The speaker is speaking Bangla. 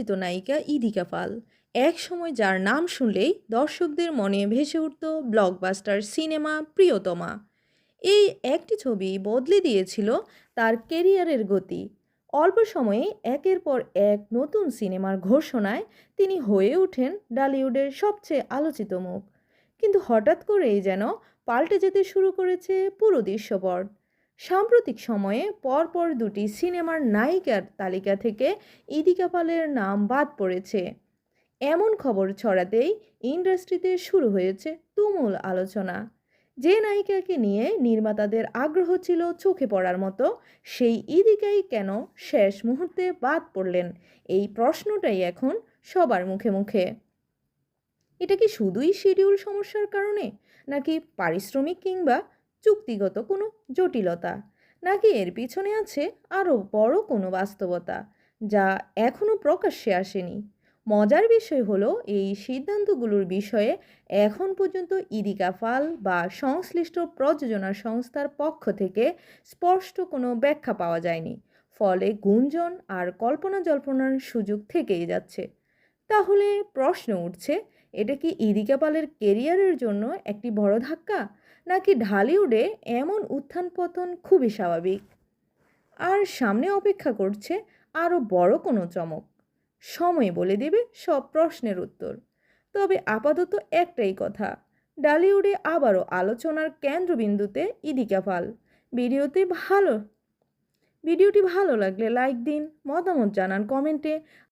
আলোচিত নায়িকা ইদিকা পাল। এক সময় যার নাম শুনলেই দর্শকদের মনে ভেসে উঠত ব্লকবাস্টার সিনেমা প্রিয়তমা। এই একটি ছবি বদলে দিয়েছিল তার কেরিয়ারের গতি। অল্প সময়ে একের পর এক নতুন সিনেমার ঘোষণায় তিনি হয়ে ওঠেন ডালিউডের সবচেয়ে আলোচিত মুখ। কিন্তু হঠাৎ করেই যেন পাল্টে যেতে শুরু করেছে পুরো দৃশ্যপট। সাম্প্রতিক সময়ে পরপর দুটি সিনেমার নায়িকার তালিকা থেকে ইদিকা পালের নাম বাদ পড়েছে। এমন খবর ছড়াতেই ইন্ডাস্ট্রিতে শুরু হয়েছে তুমুল আলোচনা। যে নায়িকাকে নিয়ে নির্মাতাদের আগ্রহ ছিল চোখে পড়ার মতো, সেই ইদিকাই কেন শেষ মুহূর্তে বাদ পড়লেন? এই প্রশ্নটাই এখন সবার মুখে মুখে। এটা কি শুধুই শিডিউল সমস্যার কারণে? নাকি পারিশ্রমিক কিংবা চুক্তিগত কোনো জটিলতা। নাকি এর পিছনে আছে আরও বড় কোনো বাস্তবতা, যা এখনও প্রকাশ্যে আসেনি? মজার বিষয় হলো, এই সিদ্ধান্তগুলোর বিষয়ে এখন পর্যন্ত ইদিকা ফাল বা সংশ্লিষ্ট প্রযোজনা সংস্থার পক্ষ থেকে স্পষ্ট কোনো ব্যাখ্যা পাওয়া যায়নি, ফলে গুঞ্জন আর কল্পনা জল্পনার সুযোগ থেকেই যাচ্ছে। তাহলে প্রশ্ন উঠছে এটা কি ইদিকা পালের কেরিয়ারের জন্য একটি বড় ধাক্কা? নাকি ঢালিউডে এমন উত্থান পতন খুবই স্বাভাবিক? আর সামনে অপেক্ষা করছে আরও বড় কোনো চমক। সময় বলে দেবে সব প্রশ্নের উত্তর। তবে আপাতত একটাই কথা ডালিউডে আবারও আলোচনার কেন্দ্রবিন্দুতে ইদিকা পাল। ভিডিওতে ভালো, ভিডিওটি ভালো লাগলে লাইক দিন, মতামত জানান কমেন্টে।